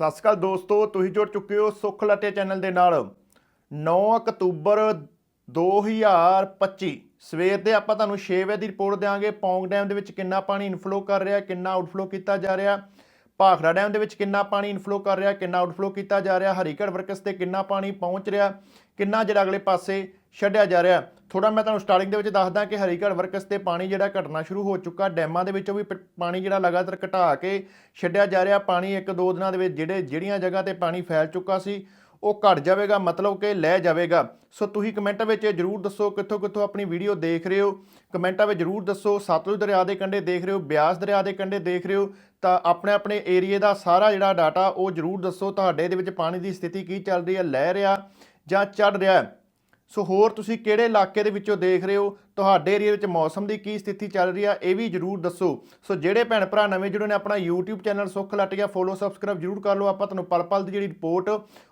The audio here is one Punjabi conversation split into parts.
ਸਤਿ ਸ਼੍ਰੀ ਅਕਾਲ ਦੋਸਤੋ, ਤੁਸੀਂ ਜੁੜ ਚੁੱਕੇ ਹੋ ਸੁੱਖ ਲਟੇ ਚੈਨਲ ਦੇ ਨਾਲ। 9 ਅਕਤੂਬਰ 2025 ਸਵੇਰ ਦੇ ਆਪਾਂ ਤੁਹਾਨੂੰ 6 ਵਜੇ ਦੀ ਰਿਪੋਰਟ ਦੇਵਾਂਗੇ ਪੌਂਗ ਡੈਮ ਦੇ ਵਿੱਚ ਕਿੰਨਾ ਪਾਣੀ ਇਨਫਲੋ ਕਰ ਰਿਹਾ, ਕਿੰਨਾ ਆਊਟਫਲੋ ਕੀਤਾ ਜਾ ਰਿਹਾ। ਭਾਖੜਾ ਡੈਮ ਦੇ ਵਿੱਚ ਕਿੰਨਾ ਪਾਣੀ ਇਨਫਲੋ ਕਰ ਰਿਹਾ, ਕਿੰਨਾ ਆਊਟਫਲੋ ਕੀਤਾ ਜਾ ਰਿਹਾ। ਹਰੀਕੜ ਵਰਕਸ ਤੇ ਕਿੰਨਾ ਪਾਣੀ ਪਹੁੰਚ ਰਿਹਾ, ਕਿੰਨਾ ਜਿਹੜਾ ਅਗਲੇ ਪਾਸੇ ਛੱਡਿਆ ਜਾ ਰਿਹਾ ਥੋੜਾ ਮੈਂ ਤੁਹਾਨੂੰ ਸਟਾਰਟਿੰਗ ਦੇ ਵਿੱਚ ਦੱਸਦਾ ਕਿ ਹਰੀਗੜ੍ਹ ਵਰਕਸ ਤੇ ਪਾਣੀ ਜਿਹੜਾ ਘਟਣਾ ਸ਼ੁਰੂ ਹੋ ਚੁੱਕਾ, ਡੈਮਾਂ ਦੇ ਵਿੱਚੋਂ ਵੀ ਪ- ਪਾਣੀ ਜਿਹੜਾ ਲਗਾਤਾਰ ਘਟਾ ਕੇ ਛੱਡਿਆ ਜਾ ਰਿਹਾ। ਪਾਣੀ ਇੱਕ ਦੋ ਦਿਨਾਂ ਦੇ ਵਿੱਚ ਜਿਹੜੇ, ਜਿਹੜੀਆਂ ਜਗ੍ਹਾ ਤੇ ਪਾਣੀ ਫੈਲ ਚੁੱਕਾ ਸੀ, ਉਹ ਘਟ ਜਾਵੇਗਾ, ਮਤਲਬ ਕਿ ਲੈ ਜਾਵੇਗਾ। ਸੋ ਤੁਸੀਂ ਕਮੈਂਟਾਂ ਵਿੱਚ ਜਰੂਰ ਦੱਸੋ ਕਿੱਥੋਂ ਕਿੱਥੋਂ ਆਪਣੀ ਵੀਡੀਓ ਦੇਖ ਰਹੇ ਹੋ। ਕਮੈਂਟਾਂ ਵਿੱਚ ਜਰੂਰ ਦੱਸੋ। ਸਤਲੁਜ ਦਰਿਆ ਦੇ ਕੰਢੇ ਦੇਖ ਰਹੇ ਹੋ, ਬਿਆਸ ਦਰਿਆ ਦੇ ਕੰਢੇ ਦੇਖ ਰਹੇ ਹੋ। ਤਾਂ ਆਪਣੇ ਆਪਣੇ ਏਰੀਏ ਦਾ ਸਾਰਾ ਜਿਹੜਾ ਡਾਟਾ ਉਹ ਜਰੂਰ ਦੱਸੋ। ਤੁਹਾਡੇ ਦੇ ਵਿੱਚ ਪਾਣੀ ਦੀ ਸਥਿਤੀ ਕੀ ਚੱਲ ਰਹੀ ਹੈ, ਲੈ ਰਿਹਾ ਜਾਂ ਚੜ ਰਿਹਾ ਹੈ। ਸੋ ਹੋਰ ਤੁਸੀਂ ਕਿਹੜੇ ਇਲਾਕੇ ਦੇ ਵਿੱਚੋਂ ਦੇਖ ਰਹੇ ਹੋ? ਤੁਹਾਡੇ ਏਰੀਆ ਵਿੱਚ ਮੌਸਮ ਦੀ ਕੀ ਸਥਿਤੀ ਚੱਲ ਰਹੀ ਆ, ਇਹ ਵੀ ਜਰੂਰ ਦੱਸੋ। ਸੋ ਜਿਹੜੇ ਭੈਣ ਭਰਾ ਨਵੇਂ ਜੁੜੇ ਨੇ, ਆਪਣਾ YouTube ਚੈਨਲ ਸੁੱਖ ਲੱਟ ਗਿਆ ਫੋਲੋ ਸਬਸਕ੍ਰਾਈਬ ਜਰੂਰ ਕਰ ਲਓ। ਆਪਾਂ ਤੁਹਾਨੂੰ ਪਲ ਪਲ ਦੀ ਜਿਹੜੀ ਰਿਪੋਰਟ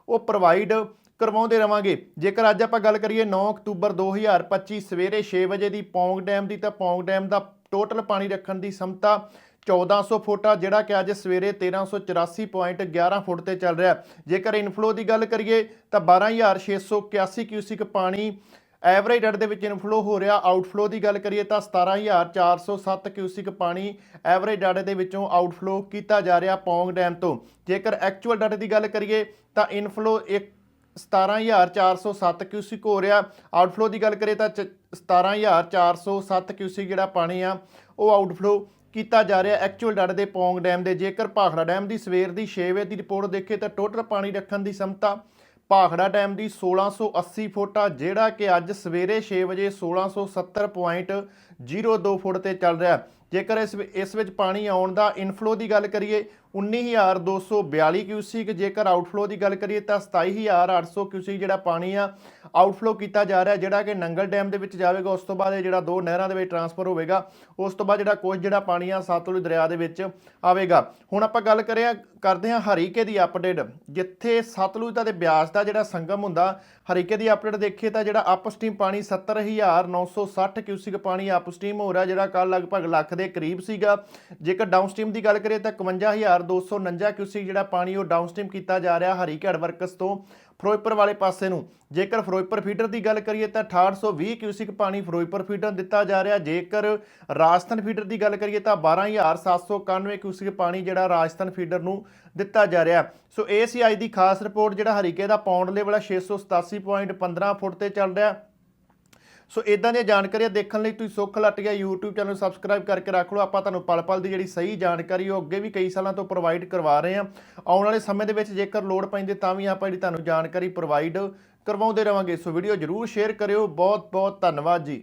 ਉਹ ਪ੍ਰੋਵਾਈਡ ਕਰਵਾਉਂਦੇ ਰਵਾਂਗੇ। ਜੇਕਰ ਅੱਜ ਆਪਾਂ ਗੱਲ ਕਰੀਏ 9 ਅਕਤੂਬਰ 2025 ਸਵੇਰੇ 6 ਵਜੇ ਦੀ ਪੌਂਗ ਡੈਮ ਦੀ, ਤਾਂ ਪੌਂਗ ਡੈਮ ਦਾ ਟੋਟਲ ਪਾਣੀ ਰੱਖਣ ਦੀ ਸਮਤਾ 1400 ਫੁੱਟ ਆ, ਜਿਹੜਾ ਕਿ ਅੱਜ ਸਵੇਰੇ 1384.11 ਫੁੱਟ ਤੇ ਚੱਲ ਰਿਹਾ ਜੇਕਰ ਇਨਫਲੋ ਦੀ ਗੱਲ ਕਰੀਏ, ਤਾਂ 12681 ਕਿਊਸਿਕ ਪਾਣੀ ਐਵਰੇਜ ਰੇਟ ਦੇ ਵਿੱਚ ਇਨਫਲੋ ਹੋ ਰਿਹਾ। ਆਊਟਫਲੋ ਦੀ ਗੱਲ ਕਰੀਏ, ਤਾਂ 17407 ਕਿਊਸਿਕ ਪਾਣੀ ਐਵਰੇਜ ਡਾਟੇ ਦੇ ਵਿੱਚੋਂ ਆਊਟਫਲੋ ਕੀਤਾ ਜਾ ਰਿਹਾ ਪੌਂਗ ਡੈਮ ਤੋਂ। ਜੇਕਰ ਐਕਚੁਅਲ ਡਾਟੇ ਦੀ ਗੱਲ ਕਰੀਏ, ਤਾਂ ਇਨਫਲੋ ਇੱਕ 17407 ਕਿਊਸਿਕ ਹੋ ਰਿਹਾ। ਆਊਟਫਲੋ ਦੀ ਗੱਲ ਕਰੀਏ, ਤਾਂ ਚ- 17407 ਕਿਊਸਿਕ ਜਿਹੜਾ ਪਾਣੀ ਆ, ਉਹ ਆਊਟਫਲੋ ਕੀਤਾ ਜਾ ਰਿਹਾ। ਐਕਚੁਅਲ ਡਾਟਾ ਦੇ ਪੌਂਗ ਡੈਮ ਦੇ ਜੇਕਰ ਭਾਖੜਾ ਡੈਮ ਦੀ ਸਵੇਰ ਦੀ 6 ਵਜੇ ਦੀ ਰਿਪੋਰਟ ਦੇਖੇ ਤਾਂ ਟੋਟਲ ਪਾਣੀ ਰੱਖਣ ਦੀ ਸਮਤਾ ਭਾਖੜਾ ਡੈਮ ਦੀ 1680 ਫੁੱਟ ਆ, ਜਿਹੜਾ ਕਿ ਅੱਜ ਸਵੇਰੇ 6 ਵਜੇ 1670.02 ਫੁੱਟ ਤੇ ਚੱਲ ਰਿਹਾ। ਜੇਕਰ ਇਸ ਇਸ ਵਿੱਚ ਪਾਣੀ ਆਉਣ ਦਾ ਇਨਫਲੋ ਦੀ ਗੱਲ ਕਰੀਏ 19242 ਕਿਊਸਿਕ ਜੇਕਰ ਆਊਟਫਲੋ ਦੀ ਗੱਲ ਕਰੀਏ ਤਾਂ 27800 ਕਿਊਸਿਕ ਜਿਹੜਾ ਪਾਣੀ ਆ ਆਊਟਫਲੋ ਕੀਤਾ ਜਾ ਰਿਹਾ, ਜਿਹੜਾ ਕਿ ਨੰਗਲ ਡੈਮ ਦੇ ਵਿੱਚ ਜਾਵੇਗਾ, ਉਸ ਤੋਂ ਬਾਅਦ ਇਹ ਜਿਹੜਾ ਦੋ ਨਹਿਰਾਂ ਦੇ ਵਿੱਚ ਟਰਾਂਸਫਰ ਹੋਵੇਗਾ, ਉਸ ਤੋਂ ਬਾਅਦ ਜਿਹੜਾ ਕੁਝ ਜਿਹੜਾ ਪਾਣੀ ਆ ਸਤਲੁਜ ਦਰਿਆ ਦੇ ਵਿੱਚ ਆਵੇਗਾ। ਹੁਣ ਆਪਾਂ ਗੱਲ ਕਰਿਆ, ਕਰਦੇ ਹਾਂ ਹਰੀਕੇ ਦੀ ਅਪਡੇਟ ਜਿੱਥੇ ਸਤਲੁਜ ਦਾ ਤੇ ਬਿਆਸ ਦਾ ਜਿਹੜਾ ਸੰਗਮ ਹੁੰਦਾ, ਹਰੀਕੇ ਦੀ ਅਪਡੇਟ ਦੇਖੀਏ ਤਾਂ ਜਿਹੜਾ ਅਪਸਟ੍ਰੀਮ ਪਾਣੀ 70960 ਕਿਊਸਿਕ ਪਾਣੀ ਅਪਸਟ੍ਰੀਮ ਹੋ ਰਿਹਾ, ਜਿਹੜਾ ਕੱਲ ਲਗਭਗ ਲੱਖ ਦੇ ਕਰੀਬ ਸੀਗਾ। ਜੇਕਰ ਡਾਊਨਸਟ੍ਰੀਮ ਦੀ ਗੱਲ ਕਰੀਏ ਤਾਂ 51249 ਕਿਊਸਿਕ ਜਿਹੜਾ ਪਾਣੀ ਉਹ ਡਾਊਨਸਟ੍ਰੀਮ ਕੀਤਾ ਜਾ ਰਿਹਾ ਹਰੀਕੇ ਵਰਕਸ ਤੋਂ ਫਿਰੋਜ਼ਪੁਰ ਵਾਲੇ ਪਾਸੇ ਨੂੰ। ਜੇਕਰ ਫਿਰੋਜ਼ਪੁਰ ਫੀਡਰ ਦੀ ਗੱਲ ਕਰੀਏ ਤਾਂ 6820 ਕਿਊਸਿਕ ਪਾਣੀ ਫਿਰੋਜ਼ਪੁਰ ਫੀਡਰ ਦਿੱਤਾ ਜਾ ਰਿਹਾ। ਜੇਕਰ ਰਾਜਸਥਾਨ ਫੀਡਰ ਦੀ ਗੱਲ ਕਰੀਏ ਤਾਂ 12791 ਕਿਊਸਿਕ ਪਾਣੀ ਜਿਹੜਾ ਰਾਜਸਥਾਨ ਫੀਡਰ ਨੂੰ ਦਿੱਤਾ ਜਾ ਰਿਹਾ। ਸੋ ਇਹ ਸੀ ਅੱਜ ਦੀ ਖਾਸ ਰਿਪੋਰਟ ਜਿਹੜਾ ਹਰੀਕੇ ਦਾ ਪੌਂਡ ਲੈਵਲ ਆ 687.15 ਫੁੱਟ ਤੇ ਚੱਲ ਰਿਹਾ। ਸੋ ਇਦਾਂ ਦੀਆਂ ਜਾਣਕਾਰੀਆਂ ਦੇਖਣ ਲਈ ਤੁਸੀਂ ਸੁੱਖ ਲੱਟ ਗਿਆ YouTube ਚੈਨਲ ਨੂੰ ਸਬਸਕ੍ਰਾਈਬ ਕਰਕੇ ਰੱਖ ਲਓ। ਆਪਾਂ ਤੁਹਾਨੂੰ ਪਲ ਪਲ ਦੀ ਜਿਹੜੀ ਸਹੀ ਜਾਣਕਾਰੀ ਉਹ ਅੱਗੇ ਵੀ ਕਈ ਸਾਲਾਂ ਤੋਂ ਪ੍ਰੋਵਾਈਡ ਕਰਵਾ ਰਹੇ ਹਾਂ। ਆਉਣ ਵਾਲੇ ਸਮੇਂ ਦੇ ਵਿੱਚ ਜੇਕਰ ਲੋੜ ਪੈਂਦੀ ਤਾਂ ਵੀ ਆਪਾਂ ਜਿਹੜੀ ਤੁਹਾਨੂੰ ਜਾਣਕਾਰੀ ਪ੍ਰੋਵਾਈਡ ਕਰਵਾਉਂਦੇ ਰਵਾਂਗੇ। ਸੋ ਵੀਡੀਓ ਜਰੂਰ ਸ਼ੇਅਰ ਕਰਿਓ। ਬਹੁਤ ਬਹੁਤ ਧੰਨਵਾਦ ਜੀ।